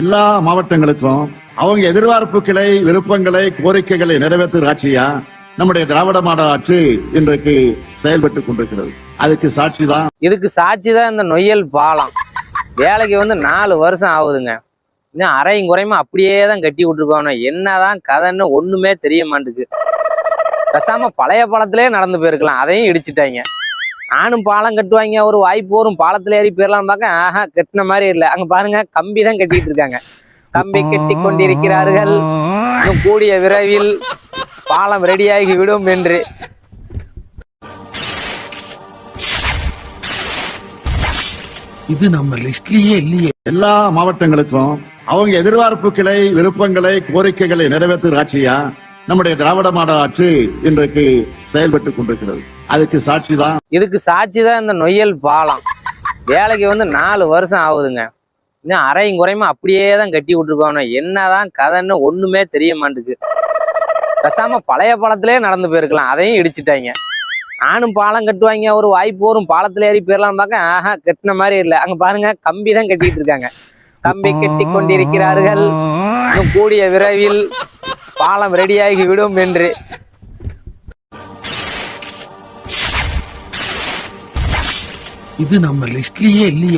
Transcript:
எல்லா மாவட்டங்களுக்கும் அவங்க எதிர்பார்ப்புகளை விருப்பங்களை கோரிக்கைகளை நிறைவேற்றுற ஆட்சியா நம்முடைய திராவிட மாடல் ஆட்சி இன்றைக்கு செயல்பட்டு கொண்டிருக்கிறது. அதுக்கு சாட்சி தான். இதுக்கு சாட்சி தான் இந்த நொய்யல் பாலம். வேலைக்கு வந்து நாலு வருஷம் ஆகுதுங்க. இன்னும் அரையும் குறையுமா? அப்படியே தான் கட்டி விட்டுருப்பானோ என்னதான் கதைன்னு ஒண்ணுமே தெரிய மாட்டுக்கு பேசாம பழைய பாலத்திலே நடந்து போயிருக்கலாம். அதையும் இடிச்சிட்டாங்க. நானும் பாலம் கட்டுவாங்க ஒரு வாய்ப்பு வரும். பாலத்துல ஏறி போயிடலாம் பார்க்க ஆஹா கட்டின மாதிரி இல்லை. அங்க பாருங்க கம்பி தான் கட்டிட்டு இருக்காங்க. கம்பி கட்டி கொண்டிருக்கிறார்கள். கூடிய விரைவில் பாலம் ரெடியாகி விடும் என்று. இது நம்ம லிஸ்ட்லயே இல்லையே. எல்லா மாவட்டங்களுக்கும் அவங்க எதிர்பார்ப்புகளை விருப்பங்களை கோரிக்கைகளை நிறைவேற்றுற ஆட்சியா நம்முடைய திராவிட மாடல் ஆட்சி இன்றைக்கு செயல்பட்டு கொண்டிருக்கிறது. அதுக்கு சாட்சிதான் இதுக்கு சாட்சி தான் இந்த நொய்யல் பாலம். வேலைக்கு வந்து நாலு வருஷம் ஆகுதுங்க. இன்னும் அரையும் குறையுமா? அப்படியே தான் கட்டி விட்டுருப்பாங்க என்னதான் கதைன்னு ஒண்ணுமே தெரிய மாட்டேங்குது. பேசாம பழைய பாலத்திலே நடந்து போயிருக்கலாம். அதையும் இடிச்சிட்டாங்க. நானும் பாலம் கட்டுவாங்க. ஒரு வாய்ப்பு வரும். பாலத்துல ஏறி போயிடலாம் பார்க்க ஆஹா கட்டின மாதிரி இல்லை. அங்க பாருங்க கம்பி தான் கட்டிட்டு இருக்காங்க. கம்பி கட்டி கொண்டிருக்கிறார்கள். கூடிய விரைவில் பாலம் ரெடியாகி விடும் என்று. இது நம்ம லிஸ்ட்லயே இல்லையே.